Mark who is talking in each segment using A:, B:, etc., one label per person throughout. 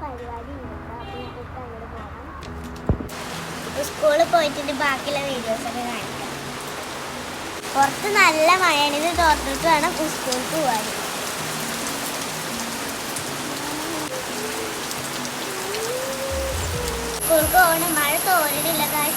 A: പരിപാടി അപ്പോൾ സ്കൂളിൽ പോയിട്ട് ബാക്കിയുള്ള വീഡിയോസ് ഒക്കെ കാണിക്കാം. പുറത്ത് നല്ല മഴയാണ്. ഇത് തോർത്തിട്ട് വേണം സ്കൂളിൽ പോവാൻ. സ്കൂൾക്ക് പോകണം. മഴ തോരണില്ല guys.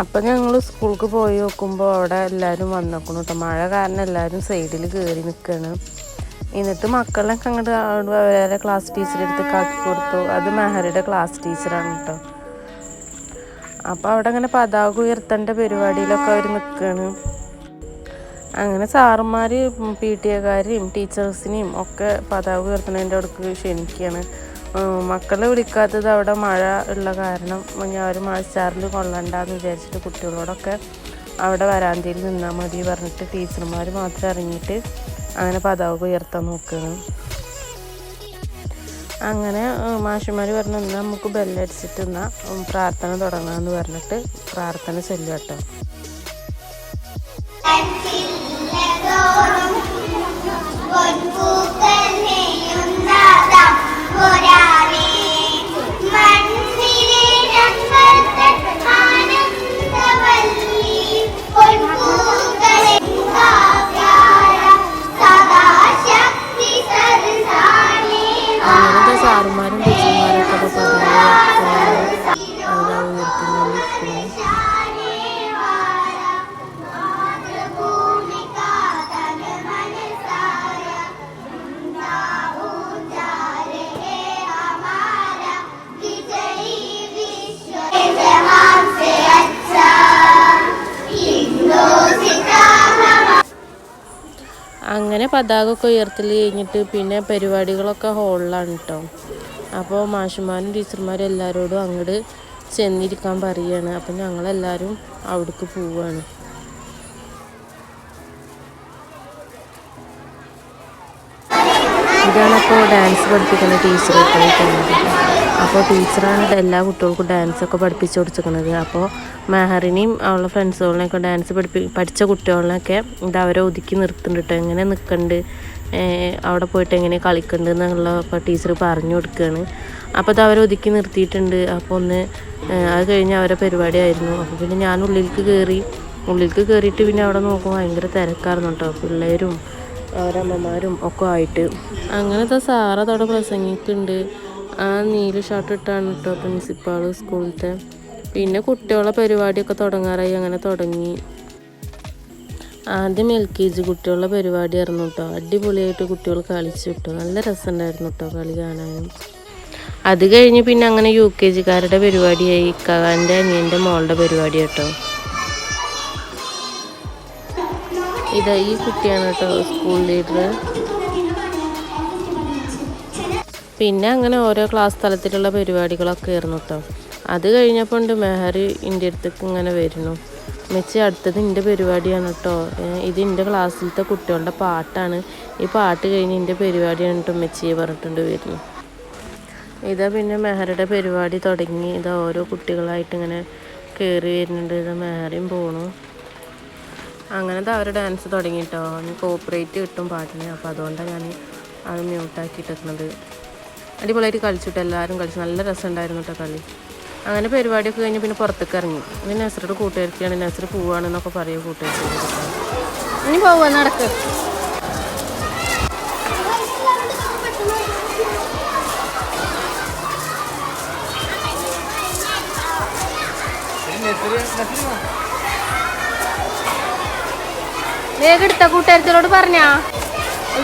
A: അപ്പൊ ഞങ്ങൾ
B: സ്കൂൾക്ക് പോയി നോക്കുമ്പോൾ അവിടെ എല്ലാവരും വന്നേക്കണം കേട്ടോ മഴ കാരണം എല്ലാവരും സൈഡിൽ കയറി നിൽക്കുകയാണ് എന്നിട്ട് മക്കളൊക്കെ അങ്ങോട്ട് വേറെ ക്ലാസ് ടീച്ചറെ അടുത്ത് ആക്കി കൊടുത്തു. അത് മെഹറിയുടെ ക്ലാസ് ടീച്ചറാണ് കേട്ടോ അപ്പോൾ അവിടെ അങ്ങനെ പതാക ഉയർത്തേണ്ട പരിപാടിയിലൊക്കെ അവർ നിൽക്കുകയാണ് അങ്ങനെ സാറുമാർ പി ടി എക്കാരെയും ടീച്ചേഴ്സിനെയും ഒക്കെ പതാക ഉയർത്തുന്നതിന്റെ അടുക്ക് ക്ഷണിക്കുകയാണ് മക്കളെ വിളിക്കാത്തത് അവിടെ മഴ ഉള്ള കാരണം ഞാൻ ഒരു മഴച്ചാറിൽ കൊള്ളണ്ടെന്ന് വിചാരിച്ചിട്ട് കുട്ടികളോടൊക്കെ അവിടെ വരാന്തയിൽ നിന്നാൽ മതി പറഞ്ഞിട്ട് ടീച്ചർമാർ മാത്രം ഇറങ്ങിയിട്ട് അങ്ങനെ പതാക ഉയർത്താൻ നോക്കുകയാണ് അങ്ങനെ മാഷന്മാർ പറഞ്ഞു എന്നാൽ നമുക്ക് ബെല്ലടിച്ചിട്ട് എന്നാൽ പ്രാർത്ഥന തുടങ്ങാമെന്ന് പറഞ്ഞിട്ട് പ്രാർത്ഥന ചൊല്ലുക കേട്ടോ അങ്ങനെ പതാക ഒക്കെ ഉയർത്തൽ കഴിഞ്ഞിട്ട് പിന്നെ പരിപാടികളൊക്കെ ഹോളിലാണ് കേട്ടോ അപ്പോൾ മാഷുമാരും ടീച്ചർമാരും എല്ലാവരോടും അങ്ങോട്ട് ചെന്നിരിക്കാൻ പറയുകയാണ് അപ്പം ഞങ്ങളെല്ലാവരും അവിടേക്ക് പോവുകയാണ് ഇതാണ് അപ്പോൾ ഡാൻസ് പഠിപ്പിക്കുന്ന ടീച്ചർ അപ്പോൾ ടീച്ചറാണ് എല്ലാ കുട്ടികൾക്കും ഡാൻസൊക്കെ പഠിപ്പിച്ചു കൊടുത്തിരിക്കുന്നത്. അപ്പോൾ മെഹറിനെയും അവളുടെ ഫ്രണ്ട്സുകളിനെയൊക്കെ ഡാൻസ് പഠിപ്പി പഠിച്ച കുട്ടികളിനൊക്കെ ഇത് അവരെ ഒതുക്കി നിർത്തുന്നുണ്ട് കേട്ടോ എങ്ങനെ നിൽക്കുന്നുണ്ട് അവിടെ പോയിട്ട് എങ്ങനെ കളിക്കുന്നുണ്ട് എന്നുള്ള അപ്പോൾ ടീച്ചർ പറഞ്ഞു കൊടുക്കുകയാണ് അപ്പോൾ അത് അവരെ ഒതുക്കി നിർത്തിയിട്ടുണ്ട്. അപ്പോൾ ഒന്ന് അത് കഴിഞ്ഞ് അവരെ പരിപാടിയായിരുന്നു. അപ്പോൾ പിന്നെ ഞാൻ ഉള്ളിലേക്ക് കയറി ഉള്ളിലേക്ക് കയറിയിട്ട് പിന്നെ അവിടെ നോക്കുമ്പോൾ ഭയങ്കര തിരക്കായിരുന്നു കേട്ടോ പിള്ളേരും അവരമ്മമാരും ഒക്കെ ആയിട്ട്. അങ്ങനത്തെ സാറ് അവിടെ പ്രസംഗിക്കുന്നുണ്ട്. ആ നീല ഷർട്ട് ഇട്ടാണ് കേട്ടോ പ്രിൻസിപ്പാൾ സ്കൂളിലത്തെ പിന്നെ കുട്ടികളെ പരിപാടിയൊക്കെ തുടങ്ങാറായി അങ്ങനെ തുടങ്ങി. ആദ്യം എൽ കെ ജി കുട്ടികളുടെ പരിപാടിയായിരുന്നു കേട്ടോ അടിപൊളിയായിട്ട് കുട്ടികൾ കളിച്ചു കേട്ടോ നല്ല രസമുണ്ടായിരുന്നു കേട്ടോ കളി കാണാനും അത് കഴിഞ്ഞ് പിന്നെ അങ്ങനെ യു കെ ജിക്കാരുടെ പരിപാടിയായി. ഇക്കാന്റെ അനിയന്റെ മോളുടെ പരിപാടി കേട്ടോ ഇതാ ഈ കുട്ടിയാണ് കേട്ടോ സ്കൂൾ ലീഡർ പിന്നെ അങ്ങനെ ഓരോ ക്ലാസ് തലത്തിലുള്ള പരിപാടികളൊക്കെ ആയിരുന്നു കേട്ടോ അത് കഴിഞ്ഞപ്പോൾ ഉണ്ട് മെഹർ എന്റെ അടുത്തേക്ക് ഇങ്ങനെ വരുന്നു. മെച്ചി അടുത്തത് എന്റെ പരിപാടിയാണ് കേട്ടോ ഇത് എന്റെ ക്ലാസ്സിലത്തെ കുട്ടികളുടെ പാട്ടാണ്. ഈ പാട്ട് കഴിഞ്ഞ് എന്റെ പരിപാടിയാണ് കേട്ടോ മെച്ചിയെ പറഞ്ഞിട്ടുണ്ട് വരുന്നു. ഇതാ പിന്നെ മെഹറുടെ പരിപാടി തുടങ്ങി. ഇതാ ഓരോ കുട്ടികളായിട്ട് ഇങ്ങനെ കയറി വരുന്നുണ്ട്. ഇതാ മെഹറിയും പോണു. അങ്ങനത്തെ അവർ ഡാൻസ് തുടങ്ങി കേട്ടോ കോപ്പറേറ്റ് കിട്ടും പാട്ടിന്. അപ്പോൾ അതുകൊണ്ടാണ് ഞാൻ അത് മ്യൂട്ടാക്കിയിട്ടിരുന്നത് അടിപൊളിയായിട്ട് കളിച്ചിട്ട് എല്ലാവരും കളിച്ചു. നല്ല രസമുണ്ടായിരുന്നു കേട്ടോ കളി. അങ്ങനെ പരിപാടിയൊക്കെ കഴിഞ്ഞ് പിന്നെ പുറത്തേക്ക് ഇറങ്ങി. പിന്നെ നസറോട് കൂട്ടുകാരിക്കാണ്. നസർ പോവാണെന്നൊക്കെ പറയും കൂട്ടുകാർക്ക് ഇനി പോവാ നടക്ക്. വേഗം എടുത്ത കൂട്ടുകാരത്തിനോട് പറഞ്ഞാ.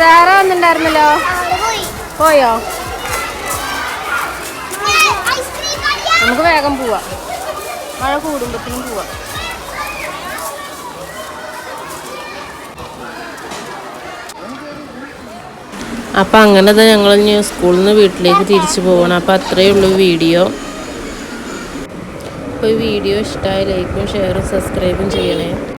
B: വേറെ
A: വന്നിട്ടുണ്ടായിരുന്നല്ലോ. പോയി?
B: നമുക്ക് വേഗം പോവാം. മഴ കുടുംബത്തിനും പോവാം. അപ്പം അങ്ങനെ തന്നെ ഞങ്ങൾ ഇനി സ്കൂളിൽ നിന്ന് വീട്ടിലേക്ക് തിരിച്ചു പോകണം അപ്പം അത്രയേ ഉള്ളൂ വീഡിയോ. അപ്പോൾ ഈ വീഡിയോ ഇഷ്ടമായ ലൈക്കും ഷെയറും സബ്സ്ക്രൈബും ചെയ്യണേ.